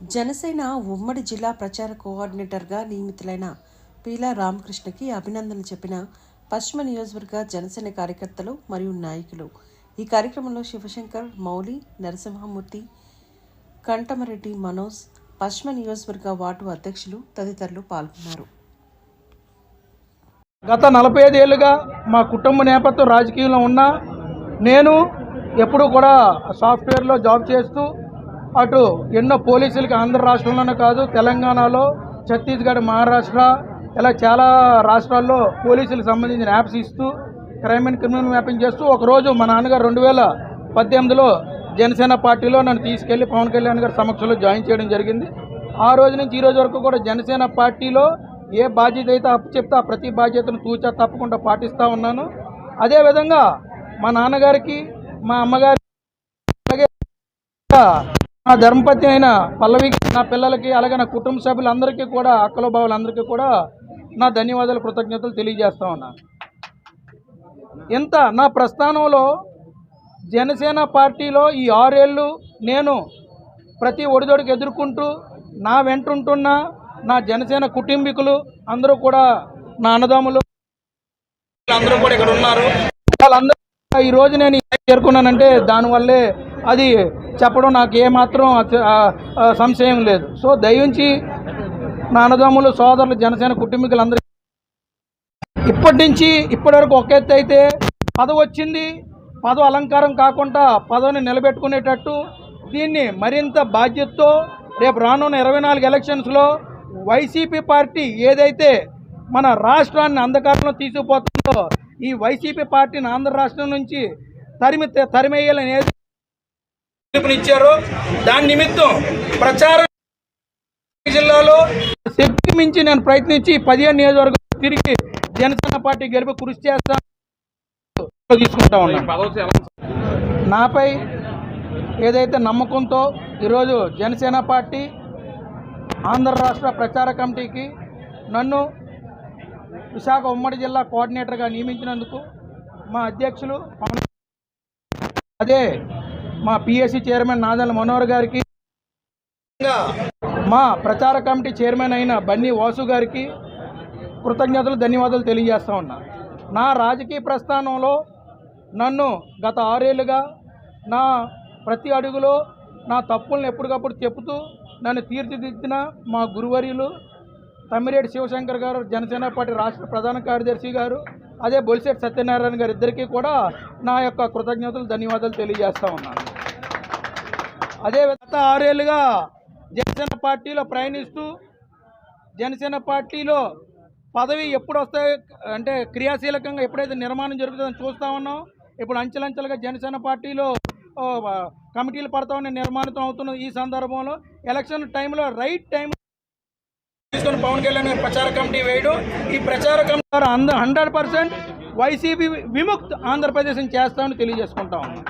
జనసేన ఉమ్మడి జిల్లా ప్రచార కోఆర్డినేటర్గా నియమితులైన పీలా రామకృష్ణకి అభినందనలు చెప్పిన పశ్చిమ నియోజకవర్గ జనసేన కార్యకర్తలు మరియు నాయకులు. ఈ కార్యక్రమంలో శివశంకర్ మౌలి నరసింహమూర్తి కంటమరెడ్డి మనోజ్ పశ్చిమ నియోజకవర్గ వార్డు అధ్యక్షులు తదితరులు పాల్గొన్నారు. గత నలభై ఐదేళ్ళుగా మా కుటుంబ నేపథ్యం రాజకీయంలో ఉన్నా నేను ఎప్పుడూ కూడా సాఫ్ట్వేర్లో జాబ్ చేస్తూ అటు ఎన్నో పోలీసులకి ఆంధ్ర రాష్ట్రంలోనే కాదు తెలంగాణలో ఛత్తీస్గఢ్ మహారాష్ట్ర ఇలా చాలా రాష్ట్రాల్లో పోలీసులకు సంబంధించిన యాప్స్ ఇస్తూ క్రైమ్ అండ్ క్రిమినల్ మ్యాపింగ్ చేస్తూ ఒకరోజు మా నాన్నగారు రెండు వేల పద్దెనిమిదిలో జనసేన పార్టీలో నన్ను తీసుకెళ్ళి పవన్ కళ్యాణ్ గారి సమక్షంలో జాయిన్ చేయడం జరిగింది. ఆ రోజు నుంచి ఈ రోజు వరకు కూడా జనసేన పార్టీలో ఏ బాధ్యత అయితే అప్పు చెప్తే ఆ ప్రతి బాధ్యతను తూచా తప్పకుండా పాటిస్తూ ఉన్నాను. అదేవిధంగా మా నాన్నగారికి మా అమ్మగారి అలాగే నా ధర్మపతి అయిన పల్లవికి నా పిల్లలకి అలాగే నా కుటుంబ సభ్యులందరికీ కూడా అక్కల బావులందరికీ కూడా నా ధన్యవాదాలు కృతజ్ఞతలు తెలియజేస్తా ఉన్నాను ఇంత నా ప్రస్థానంలో జనసేన పార్టీలో ఈ ఆరేళ్ళు నేను ప్రతి ఒడిదొడికి ఎదుర్కొంటూ నా వెంటుంటున్న నా జనసేన కుటుంబీకులు అందరూ కూడా నా అన్నదమ్ములు అందరూ కూడా ఇక్కడ ఉన్నారు. వాళ్ళందరూ కూడా ఈ రోజు నేను చేరుకున్నానంటే దానివల్లే అది చెప్పడం నాకు ఏమాత్రం సంశయం లేదు. సో దయించి నా అన్నదమ్ములు సోదరులు జనసేన కుటుంబీకులందరూ ఇప్పటి నుంచి ఇప్పటి వరకు ఒక ఎత్తు అయితే పదవి వచ్చింది. పదవి అలంకారం కాకుండా పదవిని నిలబెట్టుకునేటట్టు దీన్ని మరింత బాధ్యతతో రేపు రానున్న ఇరవై నాలుగు ఎలక్షన్స్లో వైసీపీ పార్టీ ఏదైతే మన రాష్ట్రాన్ని అంధకారంలో తీసుకుపోతుందో ఈ వైసీపీ పార్టీని ఆంధ్ర రాష్ట్రం నుంచి తరిమి తరిమేయాలని పిలుపునిచ్చారో దాని నిమిత్తం ప్రచారం జిల్లాలో శక్తి మించి నేను ప్రయత్నించి పదిహేను నియోజకవర్గం తిరిగి జనసేన పార్టీ గెలుపు కృషి చేస్తా తీసుకుంటా ఉన్నాను. నాపై ఏదైతే నమ్మకంతో ఈరోజు జనసేన పార్టీ ఆంధ్ర రాష్ట్ర ప్రచార కమిటీకి నన్ను విశాఖ ఉమ్మడి జిల్లా కోఆర్డినేటర్గా నియమించినందుకు మా అధ్యక్షులు అదే మా పిఎస్సి చైర్మన్ నాదల మనోహర్ గారికి మా ప్రచార కమిటీ చైర్మన్ అయిన బన్నీ వాసు గారికి కృతజ్ఞతలు ధన్యవాదాలు తెలియజేస్తా ఉన్నా. నా రాజకీయ ప్రస్థానంలో నన్ను గత ఆరేళ్ళుగా నా ప్రతి అడుగులో నా తప్పులను ఎప్పటికప్పుడు చెబుతూ నన్ను తీర్చిదిద్దిన మా గురువర్యులు తమ్మిరెడ్డి శివశంకర్ గారు జనసేన పార్టీ రాష్ట్ర ప్రధాన కార్యదర్శి గారు అదే బొలిశెట్టి సత్యనారాయణ గారు ఇద్దరికీ కూడా నా యొక్క కృతజ్ఞతలు ధన్యవాదాలు తెలియజేస్తా ఉన్నాను అదే గత ఆరేళ్ళుగా జనసేన పార్టీలో ప్రయాణిస్తూ జనసేన పార్టీలో పదవి ఎప్పుడు వస్తాయి అంటే క్రియాశీలకంగా ఎప్పుడైతే నిర్మాణం జరుగుతుందని చూస్తూ ఉన్నాం. ఇప్పుడు అంచెలంచెలుగా జనసేన పార్టీలో కమిటీలు పడతా ఉన్న నిర్మాణితం అవుతున్న ఈ సందర్భంలో ఎలక్షన్ టైంలో రైట్ టైం తీసుకొని పవన్ కళ్యాణ్ ప్రచార కమిటీ వేయడం. ఈ ప్రచార కమిటీ ద్వారా హండ్రెడ్ పర్సెంట్ వైసీపీ విముక్త్ ఆంధ్రప్రదేశ్ని చేస్తామని తెలియజేసుకుంటా ఉన్నాం.